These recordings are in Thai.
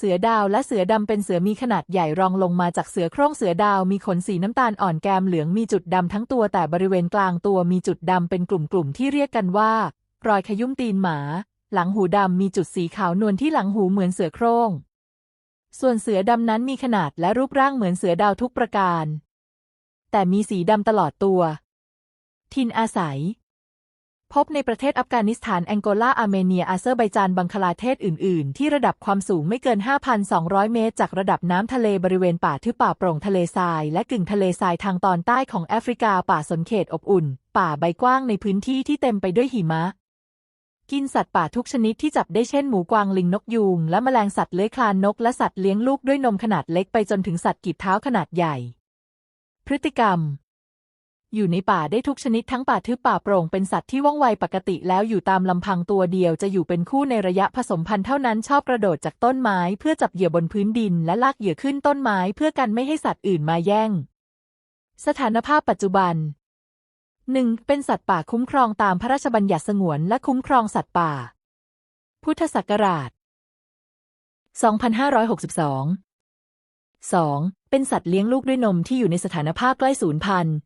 เสือดาวและเสือดำเป็นเสือมีขนาดใหญ่รองลงมาจากเสือโคร่งเสือดาวมีขนสีน้ำตาลอ่อนแกมเหลืองมีจุดดำทั้งตัวแต่บริเวณกลางตัวมีจุดดำเป็นกลุ่มๆที่เรียกกันว่า รอยขยุ้มตีนหมา หลังหูดำมีจุดสีขาวนวลที่หลังหูเหมือนเสือโคร่ง ส่วนเสือดำนั้นมีขนาดและรูปร่างเหมือนเสือดาวทุกประการ แต่มีสีดำตลอดตัว ทินอาศัย พบในประเทศอัฟกานิสถาน แองโกลา อาร์เมเนีย อาเซอร์ไบจาน บังคลาเทศอื่น ๆ ที่ระดับความสูงไม่เกิน 5,200 เมตร จากระดับน้ำทะเลบริเวณป่าทึบป่าโปร่งทะเลทราย และกึ่งทะเลทรายทางตอนใต้ของแอฟริกา ป่าสนเขตอบอุ่น ป่าใบกว้างในพื้นที่ที่เต็มไปด้วยหิมะ กินสัตว์ป่าทุกชนิดที่จับได้เช่นหมูกวางลิงนกยูงและแมลงสัตว์เลื้อยคลานนกและสัตว์เลี้ยงลูกด้วยนมขนาดเล็กไปจนถึงสัตว์กีบเท้าขนาดใหญ่ พฤติกรรม อยู่ในป่าได้ทุกชนิดทั้งป่าทึบป่าโปร่งเป็นสัตว์ที่ว่องไวปกติแล้วอยู่ตามลำพังตัวเดียวจะอยู่เป็นคู่ในระยะผสมพันธุ์เท่านั้นชอบกระโดดจากต้นไม้เพื่อจับเหยื่อบนพื้นดินและลากเหยื่อขึ้นต้นไม้เพื่อกันไม่ให้สัตว์อื่นมาแย่ง สถานภาพปัจจุบัน 1. เป็นสัตว์ป่าคุ้มครองตามพระราชบัญญัติสงวนและคุ้มครองสัตว์ป่า พุทธศักราช 2562 2. เป็นสัตว์เลี้ยงลูกด้วยนมที่อยู่ในสถานภาพใกล้สูญพันธุ์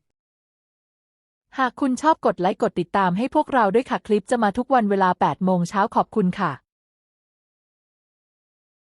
หากคุณชอบกดไลค์กดติดตามให้พวกเราด้วยค่ะคลิปจะมาทุกวันเวลา 8 โมงเช้าขอบคุณค่ะ